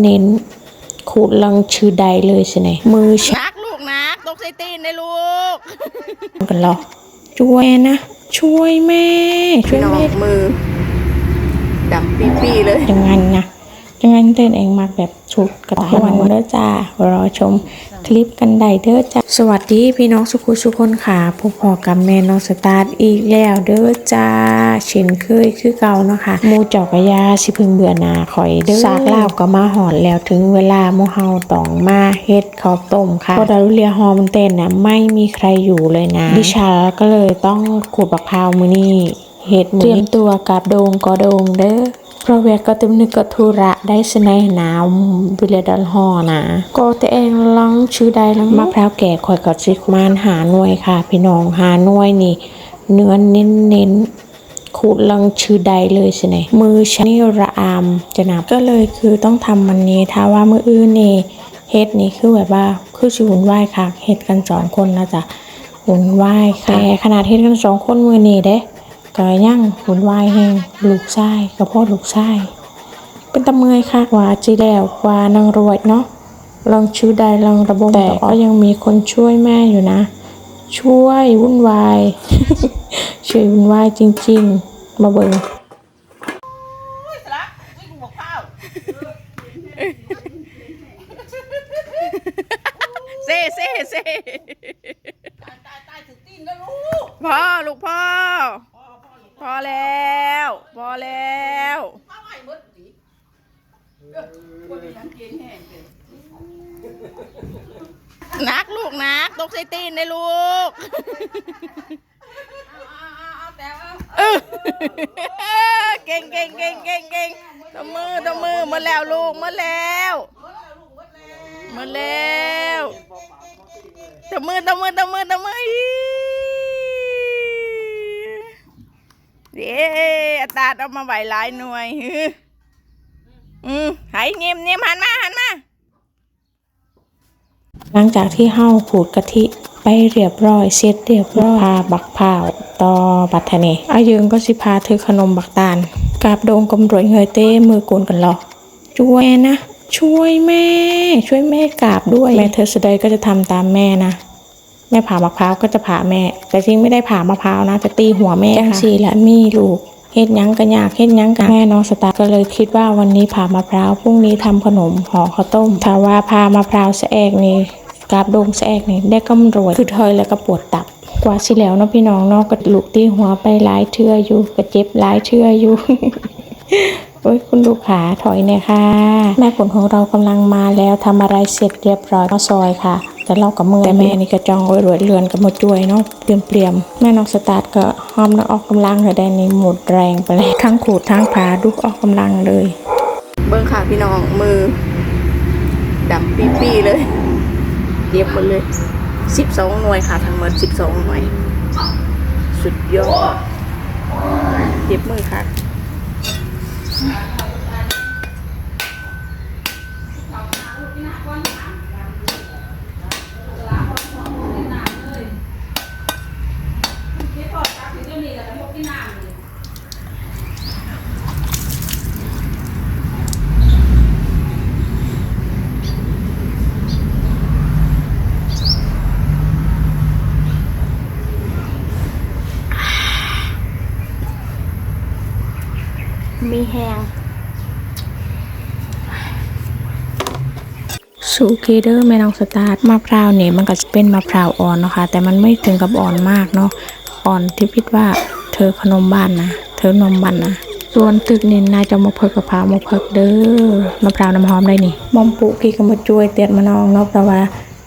เน้นขูดลังชื่อใดเลยใช่ไหมมือชักนักลูกนักตกใส่ตีนได้ลูกกันหรอช่วยนะ ช่วยแม่ ช่วยน้องแม่มือดำปีปีๆเลยยังไงนะ ยังไงเต้นเองมากแบบชุดกระต่ายวันเด้อจ้ารอชมคลิปกันได้เด้อจ้าสวัสดีพี่น้องสุขุสุคนค่ะพบพอกับแม่น้องสตาร์ทอีกแล้วเด้อจ้าเช่นเคยคือเก่าเนาะค่ะมูจอกยาสิพึงเบื่อหนาคอยเด้อสากลาวก็มาหอนแล้วถึงเวลาหมูเฮาต้องมาเฮ็ดข้าวต้มค่ะพราะดารุเลียฮอมันเต้นนะไม่มีใครอยู่เลยนะดิฉันก็เลยต้องขูดบักพาวมือนี่เฮ็ดมือนเตรียมตัวกับโดงก็โดงเด้อ เพราะเวกก็เต็มนึกกธุระได้สนหนาววิเลดันหอนะก็แต่เองลังชื่อใดลังมะพร้าวแก่คอยกับซิกมานหาหน่วยค่ะ พี่น้องหาหน่วยนี่ เนื้อเน้นเน้นๆขูดลังชื่อใดเลยใช่ไหมมือฉันนี่ระอามจะนับก็เลยคือต้องทำมันนี้ถ้าว่ามืออื่นนี่เฮ็ดนี่คือแบบว่าคือชิหุ่นไหวค่ะเฮ็ดกันสองคนนะจ๊ะหุ่นไหวค่ะแต่ขนาดเฮ็ดกันสองคนมือนี่เด้ ก็ยังหุ่นวายแห้งลูกไส้กระเพาะลูกไส้เป็นตะเมอยค่ะกว่าจีแล้วกว่านางรวยเนาะลองชื่อใดลองระบงแต่ก็ยังมีคนช่วยแม่อยู่นะ ช่วยวุ่นวายช่วยวุ่นวายจริง ๆ มาเบิ่งเซ่เซ่เซ่พ่อลูกพ่อ พอแล้ว พอแล้วนักลูกนักตกใส่ตีนได้ลูกเออเก่งเก่งเก่งเก่งเก่งตบมือตบมือหมาแล้วลูกหมาแล้วหมาแล้วตบมือตบมือตบมือตบมืออี เย้อาตาเอามาไหวหลายหน่วยฮืออืมหายเงียบเงียบหันมาหันมา หลังจากที่เฮาขูดกะทิไปเรียบร้อยเสร็จเรียบร้อยพาบักพร้าวต่อบัตทะเนอายืงก็สิพาถือขนมบักตาลกาบโดงกำรวยเงยเต้มือโกนกันหรอกช่วยนะ ช่วยแม่ ช่วยแม่กาบด้วย แม่เธอสดยก็จะทำตามแม่นะ แม่ผ่ามะพร้าวก็จะผ่าแม่ แต่จริงไม่ได้ผ่ามะพร้าวนะจะตีหัวแม่จังสีและมีลูกเฮ็ดหยังกันยากเฮ็ดหยังกันแม่น้องสตาร์ก็เลยคิดว่าวันนี้ผ่ามะพร้าวพรุ่งนี้ทำขนมห่อข้าวต้มถ้าว่าผ่ามะพร้าวสะแอกนี่กราบโดงสะแอกนี่ได้กำรวยคือเทยแล้วก็ปวดตับกว่าสิแล้วเนาะพี่น้องเนาะก็ลูกตีหัวไปหลายเทื่ออยู่ก็เจ็บหลายเทื่ออยู่โอ้ยคุณลูกขาถอยเนี่ยค่ะ แม่ผลของเรากำลังมาแล้วทำอะไรเสร็จเรียบร้อยมาซอยค่ะ แต่เรากับมือแต่แม่นี่ก็จองไว้รวยเรือนกับหมดจวยเนาะเปลี่ยมๆแม่น้องสตาร์ทก็หอมนักออกกำลังเลยได้นี่หมดแรงไปเลยทั้งขูดทั้งผาดุกออกกำลังเลย เบิ้งค่ะพี่น้องมือดำปีปีๆเลยเย็บหมดเลยสิบสองหน่วยค่ะ ทั้งหมดสิบสองหน่วย สุดยอดเย็บมือค่ะ มีแหงสูคีเดอร์แม่น้องสตาร์ทมะพร้าวเนี่ยมันก็จะเป็นมะพร้าวอ่อนเนาะคะแต่มันไม่ถึงกับอ่อนมากเนาะอ่อนที่พิดว่าเธอขนมบ้านนะเธอนมบ้านนะส่วนตึกนี่นายจะมาเพิกกะเพรามะเพิกเด้อมะพร้าวน้ำหอมได้นี่มอมปุกี่ก็มาช่วยเตียดมาน้องเนาะแต่ว่า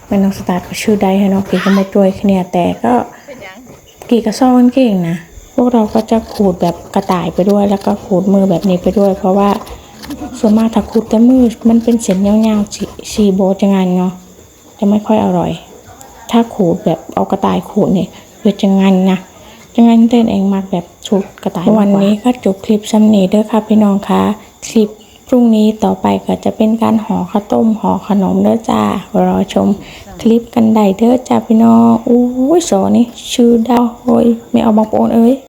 แม่น้องสตาร์ทก็ชื่อใดให้เนาะกี่ก็มาช่วยเนี่ยแต่ก็เป็นหยังกี่กระซ่อนเก่งนะ พวกเราก็จะขูดแบบกระต่ายไปด้วย แล้วก็ขูดมือแบบนี้ไปด้วย เพราะว่าส่วนมากถ้าขูดแต่มือมันเป็นเส้นยาวๆสีโบจะงานเนาะจะไม่ค่อยอร่อย ถ้าขูดแบบเอากระต่ายขูดเนี่ยคือจะงานนะจะงานเต้นเองมากแบบชุดกระต่ายวันนี้ก็จบคลิปซ้ำนี้เด้อค่ะพี่น้องคะคลิปพรุ่งนี้ต่อไปก็จะเป็นการห่อข้าวต้มห่อขนมเด้อจ้ารอชมคลิปกันได้เด้อจ้าพี่น้องอู้ยสอนี่ชื่อดาวโอ้ยไม่เอาบางโอนเอ้ย